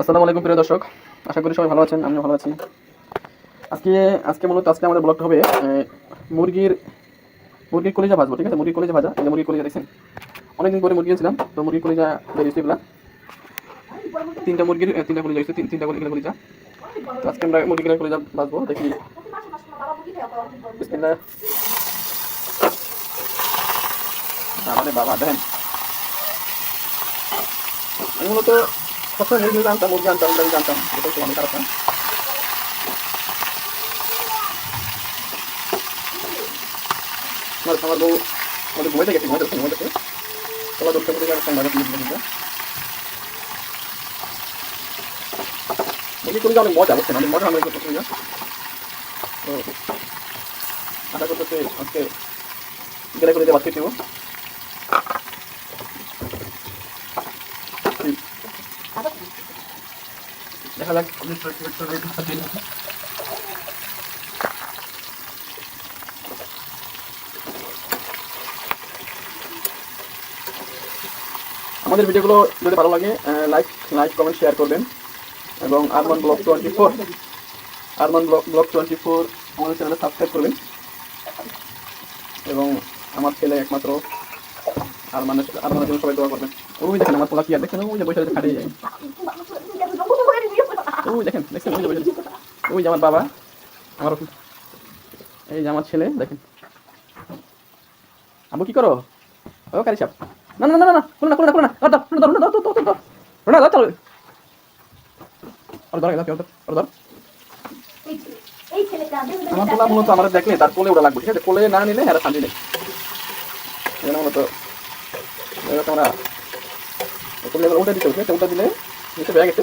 আসসালামু আলাইকুম প্রিয় দর্শক, আশা করি সবাই ভালো আছেন, আমিও ভালো আছি। আজকে আজকে মূলত, আজকে আমাদের ব্লগটা হবে মুরগির মুরগির কলিজা ভাজবো, ঠিক আছে? মুরগির কলিজা ভাজা, এই যে মুরগির কলিজা দেখছেন? অনেকদিন পরে মুরগি ছিলাম তো মুরগির কলিজা বেরিয়েছে এগুলা। তিনটা মুরগির তিনটা কলিজা হয়েছে, তিন, তিনটা কলিজা কলিজা। তো আজকে আমরা মুরগির কলিজা ভাজবো, দেখি। আমাদের বাবা, দেখেন। আমি মূলত সবসময় মুরগি জানতাম মুরগি আনতাম মুরগি জানতাম। এটা হচ্ছে অনেক খারাপ না। আমার আমার বউ আমাদের ঘুমাইতে গেছে ঘুমাইতে ঘুমাইতে তোলা দশটা করে যাবে সঙ্গে মুরগি করলে অনেক মজা বুঝছেন অনেক মজা আমরা করতে পারি না। তো আশা করতেছে আজকে গেলে করে দিয়ে যাক আমাদের ভিডিওগুলো যদি ভালো লাগে লাইক লাইক কমেন্ট শেয়ার করবেন। এবং Arman blog twenty four Arman blog blog twenty four আমাদের চ্যানেলে সাবস্ক্রাইব করবেন। এবং আমার ছেলে একমাত্র আরমানের আরমানের জন্য সবাই দোয়া করবেন। ওই দেখেন আমার পোলা কি আর দেখেন ওই বসে খাটিয়ে যায় ওই দেখেন, দেখছেন? ওই ওই আমার বাবা, আমার এই যে আমার ছেলে, দেখেন। আবু কি করো? ও, কারি সাপ। না না না না না কোনো না কোনো না কোনো না। ধর ধর ধর ধর ধর ধর রোনা ধর ধর ধর ধর ধর। আমার পোলা মূলত আমার দেখলে তার কোলে ওটা লাগবে, ঠিক আছে? কোলে না নিলে হ্যাঁ শান্তি নেই। এখানে মূলত তোমরা কোলে ওটা দিতে হবে ওটা দিলে নিচে ব্যাগ এসে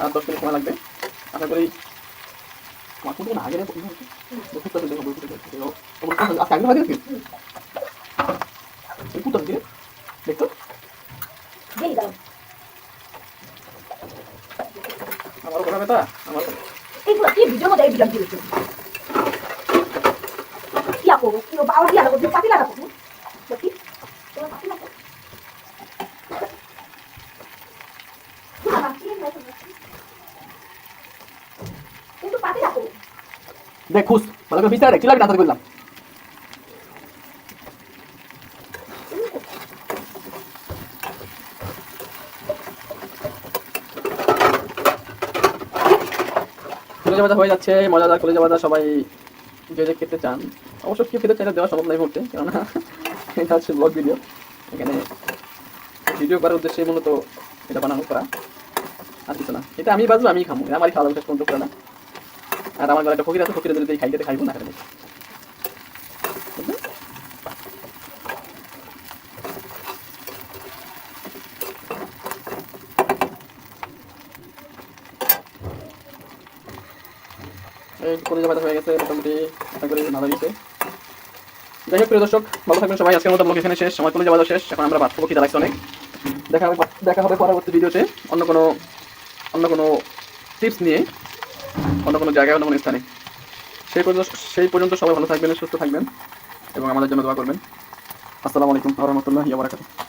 আর দশ মিনিট সময় লাগবে। আশা করি আমার কিন্তু না আগে আগে ভাগে পুতো দিয়ে দেখতো আমার কথা বেটা আমার এই পুরো কি ভিডিও মধ্যে কি বাবা কি আলো পাতি লাগা খুশ। ভালো করে বিচারে কিলাবি না তাদের করলাম। হয়ে যাচ্ছে মজাদার কলেজা বাজা সবাই যে যে খেতে চান। অবশ্য কেউ খেতে চাইলে দেওয়া সম্ভব নয় মুহূর্তে, কেননা এটা হচ্ছে ব্লগ ভিডিও এখানে ভিডিও করার উদ্দেশ্যে মূলত এটা বানানো করা। আর কিছু না। এটা আমি বাজবো আমি খামো আমারই খাওয়া দাওয়া শেষ পর্যন্ত করে না। আর আমার একটা ফকির আছে ফকিরে যদি খাইতে, খাইবো না যাই হোক, প্রিয় দর্শক, ভালো থাকবেন সবাই। আজকের মতো ব্লগ এখানে শেষ। আমার কলেজে বাধা শেষ। এখন আমরা ভাত খাব খিদা অনেক। দেখা হবে দেখা হবে পরবর্তী ভিডিওতে অন্য কোনো অন্য কোনো টিপস নিয়ে। অন্য কোনো জায়গায় অন্য কোনো স্থানে। সেই পর্যন্ত সেই পর্যন্ত সবাই ভালো থাকবেন, সুস্থ থাকবেন এবং আমাদের জন্য দোয়া করবেন। আসসালামু আলাইকুম রহমতুল্লাহ বারাকাতুহ।